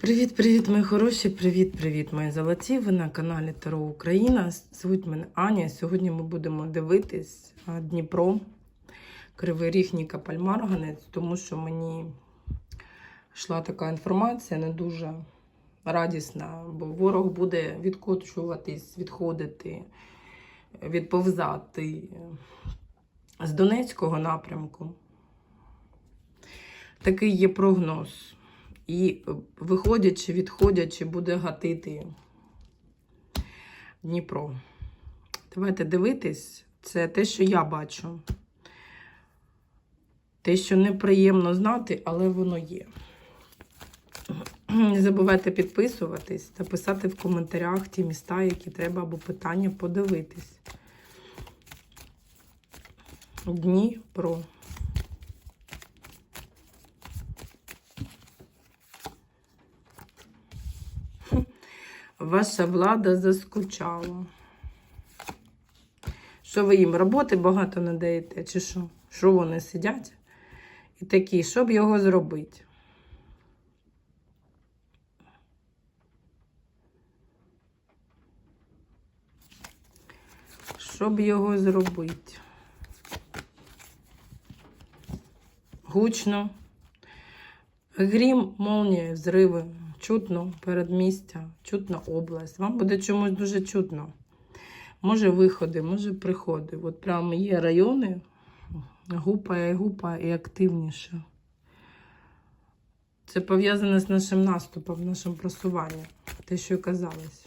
Привіт-привіт, мої хороші! Привіт-привіт, мої золоті! Ви на каналі Таро Україна. Звуть мене Аня. Сьогодні ми будемо дивитись Дніпро, Кривий Ріг, Нікополь, Марганець, тому що мені йшла така інформація не дуже радісна, бо ворог буде відкочуватись, відходити, відповзати з Донецького напрямку. Такий є прогноз. І е, виходячи, відходячи, буде гатити Дніпро. Давайте дивитись, це те, що я бачу. Те, що неприємно знати, але воно є. Не забувайте підписуватись та писати в коментарях ті міста, які треба або питання подивитись. Дніпро. Ваша влада заскучала. Що ви їм роботи багато не даєте, чи що? Що вони сидять? І такі, щоб його зробити? Щоб його зробити? Гучно. Грім, молнія, взриви. Чутно передмістя, чутно область. Вам буде чомусь дуже чутно. Може виходи, може приходи. От прямо є райони, гупає, гупає і активніше. Це пов'язане з нашим наступом, нашим просуванням. Те, що й казалось.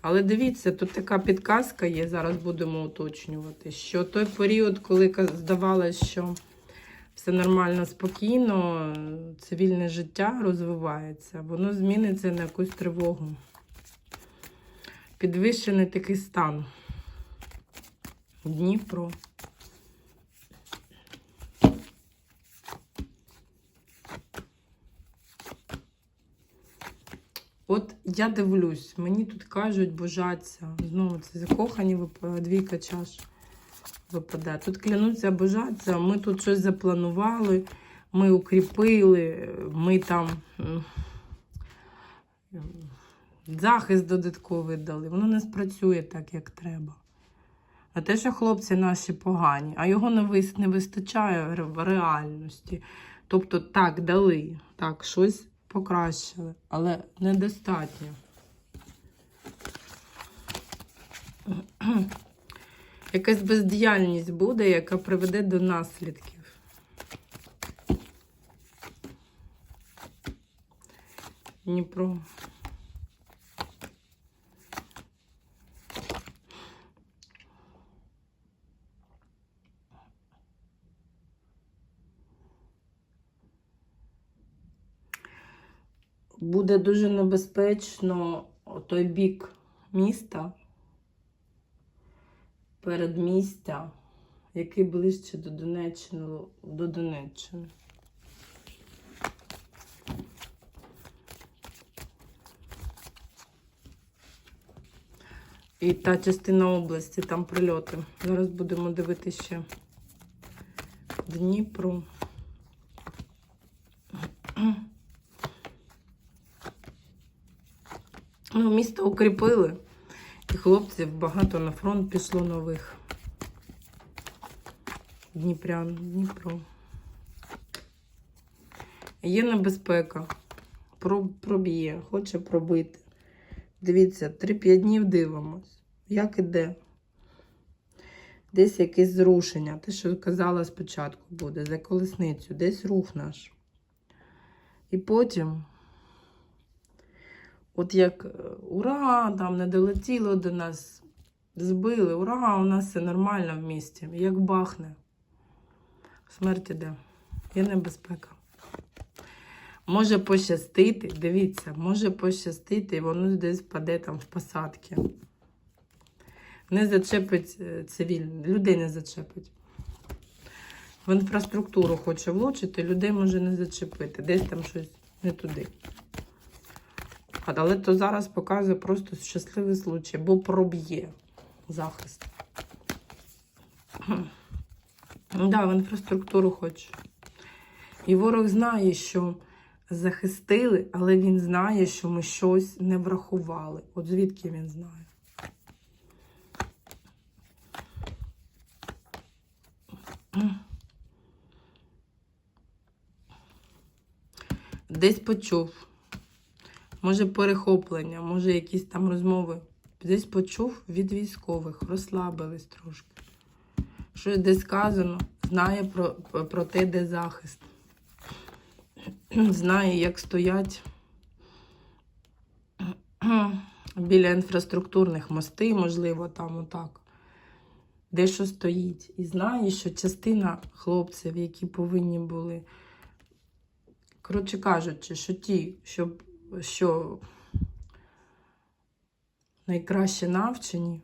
Але дивіться, тут така підказка є, зараз будемо уточнювати, що той період, коли здавалось, що все нормально, спокійно, цивільне життя розвивається, воно зміниться на якусь тривогу. Підвищений такий стан. Дніпро. От я дивлюсь, мені тут кажуть, божаться. Знову це закохані двійка чаш випадає. Тут клянуться божаться, ми тут щось запланували, ми укріпили, ми там захист додатковий дали. Воно не спрацює так, як треба. А те, що хлопці наші погані, а його не вистачає в реальності. Тобто, так, дали, так, щось покращили, але недостатньо. Якась бездіяльність буде, яка приведе до наслідків. Дніпро. Буде дуже небезпечно той бік міста, передмістя, який ближче до Донеччини, до Донеччини. І та частина області, там прильоти. Зараз будемо дивитися ще Дніпро. Ну, місто укріпили, хлопців багато на фронт пішло нових. Дніпрян, Дніпро. Є небезпека. Проб'є, хоче пробити. Дивіться, 3-5 днів дивимось. Як іде? Десь якесь зрушення. Те, що казала спочатку буде, за колесницю, десь рух наш. І потім. От як е, ура, там не долетіло до нас, збили, ура, у нас все нормально в місті. Як бахне. Смерть іде. Є небезпека. Може пощастити, дивіться, може пощастити, і воно десь впаде там в посадки. Не зачепить е, цивільних, людей не зачепить. В інфраструктуру хоче влучити, людей може не зачепити. Десь там щось не туди. Але то зараз показує просто щасливий случай, бо проб'є захист. Да, в інфраструктуру хоче. І ворог знає, що захистили, але він знає, що ми щось не врахували. От звідки він знає? Десь почув. Може, перехоплення, може, якісь там розмови. Десь почув від військових, розслабились трошки. Щось десь сказано, знає про, про те, де захист. Знає, як стоять біля інфраструктурних мости, можливо, там отак. Де що стоїть. І знає, що частина хлопців, які повинні були, коротше кажучи, що ті, що, що найкраще навчені,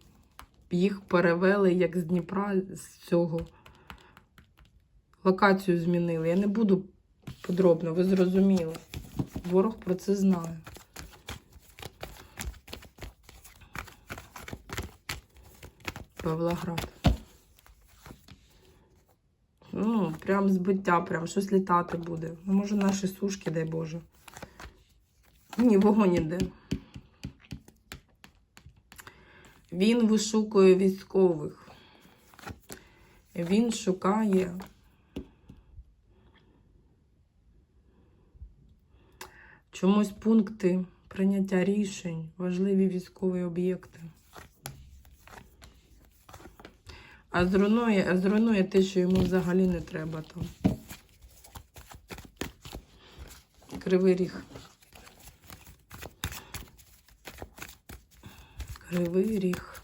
їх перевели як з Дніпра з цього. Локацію змінили. Я не буду подробно, ви зрозуміли. Ворог про це знає. Павлоград. Ну, прям збиття, прям щось літати буде. Ну, може, наші сушки, дай Боже. Ні, вогонь іде. Він вишукує військових. Він шукає чомусь пункти прийняття рішень, важливі військові об'єкти. А зруйнує, а зруйнує те, що йому взагалі не треба там. Кривий ріг. Кривий ріг.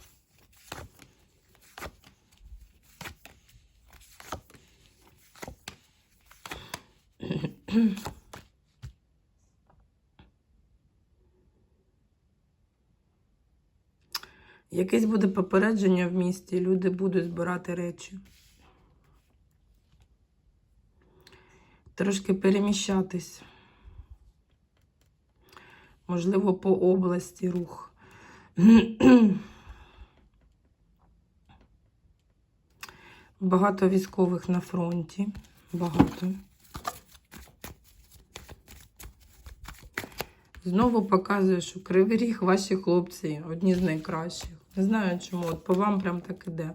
Якесь буде попередження в місті, люди будуть збирати речі. Трошки переміщатись. Можливо, по області рух. Багато військових на фронті. Багато. Знову показує, що Кривий Ріг ваші хлопці одні з найкращих. Не знаю чому. От по вам прям так іде.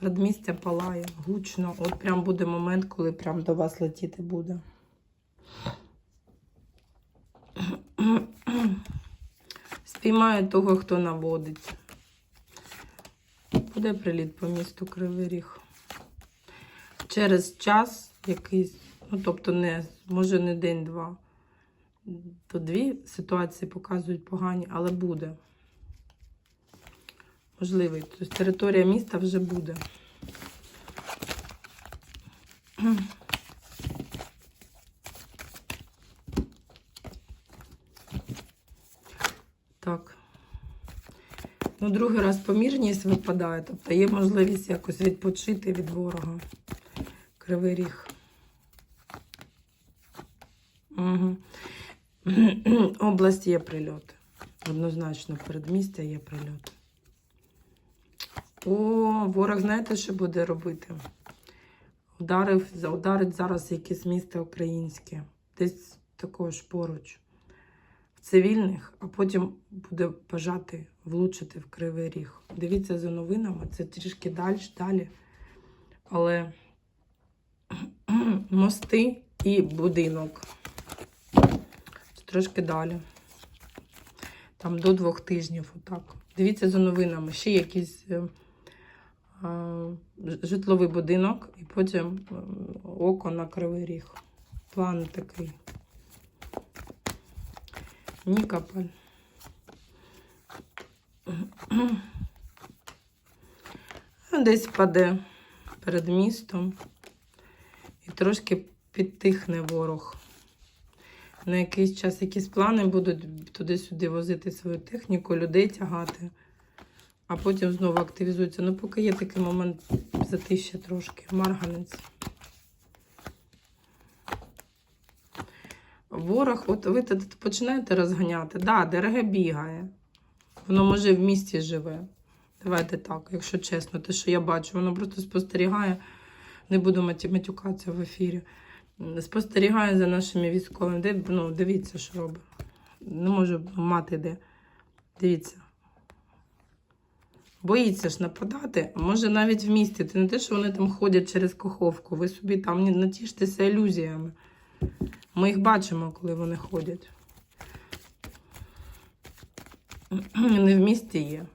Передмістя палає, гучно. От прям буде момент, коли прям до вас летіти буде. Спіймає того, хто наводить. Буде приліт по місту Кривий Ріг. Через час якийсь, ну тобто, не, може не день-два. То дві ситуації показують погані, але буде. Можливий. Тобто територія міста вже буде. Так. Ну, другий раз помірність випадає, тобто є можливість якось відпочити від ворога. Кривий ріг. Угу. Область є прильоти. Однозначно, передмістя є прильоти. О, ворог знаєте, що буде робити? Ударив, ударить зараз якесь місто українське, десь також поруч, цивільних, а потім буде бажати влучити в кривий ріг. Дивіться за новинами, це трішки далі, далі. Але мости і будинок. Трошки далі. Там до двох тижнів, отак. Дивіться за новинами. Ще якийсь е, е, житловий будинок, і потім е, око на кривий ріг. План такий. Нікополь. Десь впаде перед містом і трошки підтихне ворог. На якийсь час якісь плани будуть туди-сюди возити свою техніку, людей тягати, а потім знову активізуються. Ну, поки є такий момент затища трошки, марганець. Ворог, от ви починаєте розганяти. Да, ДРГ бігає. Воно може в місті живе. Давайте так, якщо чесно, те, що я бачу, воно просто спостерігає, не буду матюкатися в ефірі. спостерігає за нашими військовими. Де, ну, дивіться, що робить. Не можу мати де. Дивіться. Боїться ж нападати. Може навіть в місті. Це не те, що вони там ходять через коховку. Ви собі там не натіштеся ілюзіями. Ми їх бачимо, коли вони ходять. Не в місті є.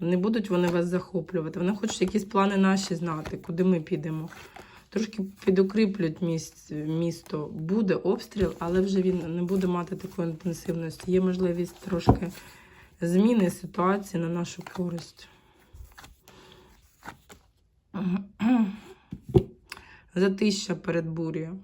Не будуть вони вас захоплювати. Вони хочуть якісь плани наші знати, куди ми підемо. Трошки підукріплюють міст, місто. Буде обстріл, але вже він не буде мати такої інтенсивності. Є можливість трошки зміни ситуації на нашу користь. Затища перед бурею.